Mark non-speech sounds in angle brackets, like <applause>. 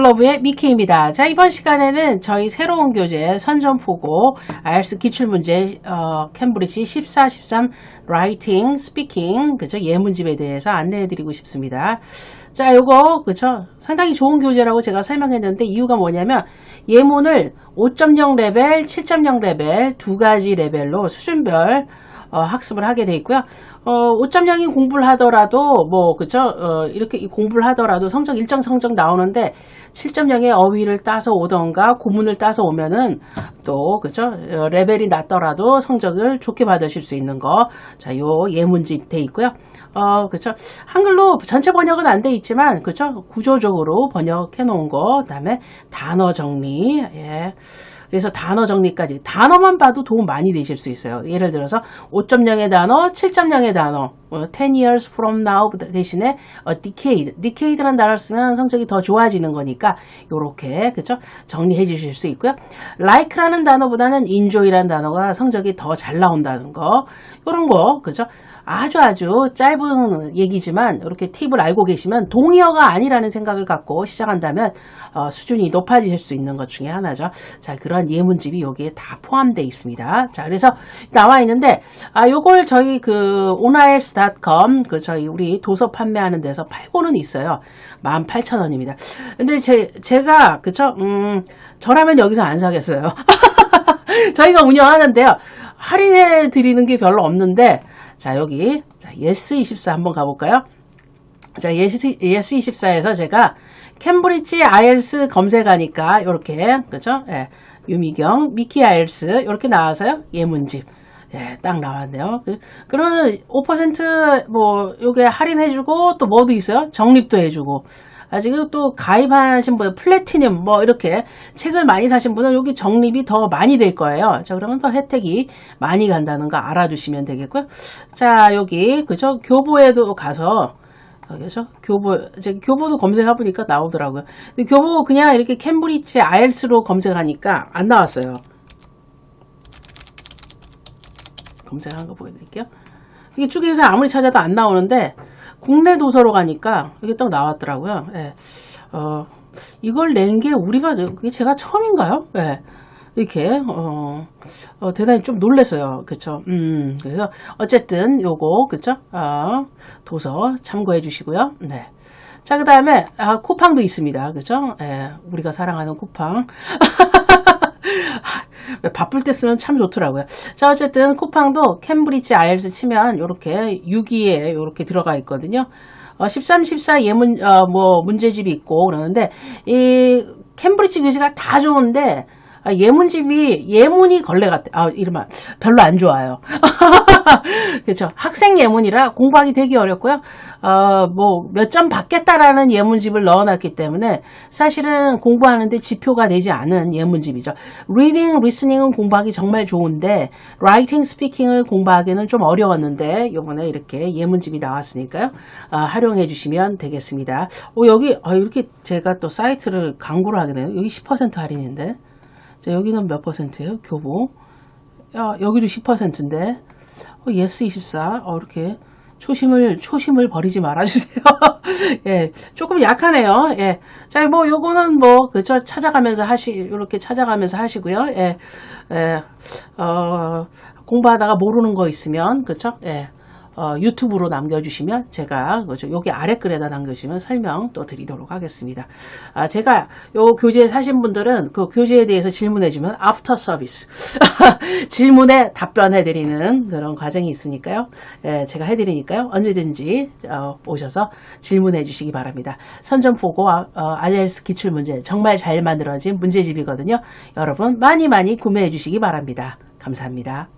글로브의 미케입니다. 자, 이번 시간에는 저희 새로운 교재 선전포고 IELTS 기출문제 어, 캠브리지 14, 13 라이팅, 스피킹 그죠? 예문집에 대해서 안내해 드리고 싶습니다. 자, 요거 그죠? 상당히 좋은 교재라고 제가 설명했는데 이유가 뭐냐면 예문을 5.0 레벨, 7.0 레벨 두 가지 레벨로 수준별 어, 학습을 하게 돼 있고요. 어, 5.0이 공부를 하더라도 뭐 그죠? 어, 이렇게 이 공부를 하더라도 성적 일정 성적 나오는데 7.0의 어휘를 따서 오던가 고문을 따서 오면은 또 그죠? 어, 레벨이 낮더라도 성적을 좋게 받으실 수 있는 거. 자, 요 예문집 돼 있고요. 어, 그쵸. 한글로 전체 번역은 안 돼 있지만, 그쵸. 구조적으로 번역해 놓은 거, 그 다음에 단어 정리, 예. 그래서 단어 정리까지. 단어만 봐도 도움 많이 되실 수 있어요. 예를 들어서 5.0의 단어, 7.0의 단어, 어, 10 years from now 대신에 어, decade. decade라는 단어를 쓰면 성적이 더 좋아지는 거니까, 요렇게, 그쵸. 정리해 주실 수 있고요. like라는 단어보다는 enjoy라는 단어가 성적이 더 잘 나온다는 거, 요런 거, 그죠. 아주 아주 짧은 얘기지만 이렇게 팁을 알고 계시면 동의어가 아니라는 생각을 갖고 시작한다면 어, 수준이 높아지실 수 있는 것 중에 하나죠. 자 그런 예문집이 여기에 다 포함되어 있습니다. 자 그래서 나와 있는데 아 요걸 저희 그 onaels.com 그 저희 우리 도서 판매하는 데서 팔고는 있어요. 18,000원입니다. 근데 제 제가 그쵸 음 저라면 여기서 안 사겠어요. <laughs> 저희가 운영하는데요. 할인해 드리는 게 별로 없는데 자, 여기, 자, 예스24 한번 가 볼까요? 자, 예스, 예스24에서 제가 캠브리지 아이엘스 검색하니까, 요렇게, 그죠? 예, 유미경, 미키 아이엘스, 요렇게 나와서요, 예문집. 예, 딱 나왔네요. 그, 그러면 5% 뭐, 요게 할인해주고, 또 뭐도 있어요? 적립도 해주고. 아직은 또 가입하신 분, 플래티늄 뭐 이렇게 책을 많이 사신 분은 여기 적립이 더 많이 될 거예요. 자, 그러면 더 혜택이 많이 간다는 거 알아두시면 되겠고요. 자, 여기 그죠? 교보에도 가서 그죠? 교보, 이제 교보도 검색해 보니까 나오더라고요. 근데 교보 그냥 이렇게 캠브리지 아이엘스로 검색하니까 안 나왔어요. 검색한 거 보여드릴게요. 이게 쭉에서 아무리 찾아도 안 나오는데 국내 도서로 가니까 이게 딱 나왔더라고요. 예. 어, 이걸 낸 게 우리가 그게 제가 처음인가요? 예. 이렇게 어, 어, 대단히 좀 놀랐어요. 그쵸? 음, 그래서 어쨌든 요거 그쵸? 아, 도서 참고해 주시고요. 네. 자, 그 다음에 아, 쿠팡도 있습니다. 그죠? 예, 우리가 사랑하는 쿠팡. <laughs> 바쁠 때 쓰면 참 좋더라고요. 자, 어쨌든 쿠팡도 캠브리지 아이엘스 치면 이렇게 6위에 이렇게 들어가 있거든요. 어, 13, 14 예문, 어, 뭐, 문제집이 있고 그러는데, 이 캠브리지 교재가 다 좋은데, 아, 예문집이 예문이 걸레 같아. 아, 이러면 별로 안 좋아요. <laughs> 그렇죠. 학생 예문이라 공부하기 되게 어렵고요. 어, 뭐몇 점 받겠다라는 예문집을 넣어놨기 때문에 사실은 공부하는데 지표가 되지 않은 예문집이죠. reading, listening은 공부하기 정말 좋은데 writing, speaking을 공부하기는 좀 어려웠는데 이번에 이렇게 예문집이 나왔으니까요. 어, 활용해 주시면 되겠습니다. 오, 여기 아, 이렇게 제가 또 사이트를 광고를 하게 되네요. 여기 10% 할인인데. 자, 여기는 몇 퍼센트예요? 교보. 야, 여기도 10%인데. 어, 예스 24. 어, 이렇게 초심을 초심을 버리지 말아 주세요. <laughs> 예. 조금 약하네요. 예. 자, 뭐 요거는 뭐 그저 찾아가면서 하시 이렇게 찾아가면서 하시고요. 예. 예. 어, 공부하다가 모르는 거 있으면 그렇죠? 예. 어, 유튜브로 남겨주시면 제가 그죠 여기 아래 글에다 남겨주시면 설명 또 드리도록 하겠습니다. 아, 제가 요 교재 사신 분들은 그 교재에 대해서 질문해주면 after service <laughs> 질문에 답변해 드리는 그런 과정이 있으니까요. 예, 제가 해드리니까요. 언제든지 어, 오셔서 질문해 주시기 바랍니다. 선전포고 어, IELTS 기출 문제 정말 잘 만들어진 문제집이거든요. 여러분 많이 많이 구매해 주시기 바랍니다. 감사합니다.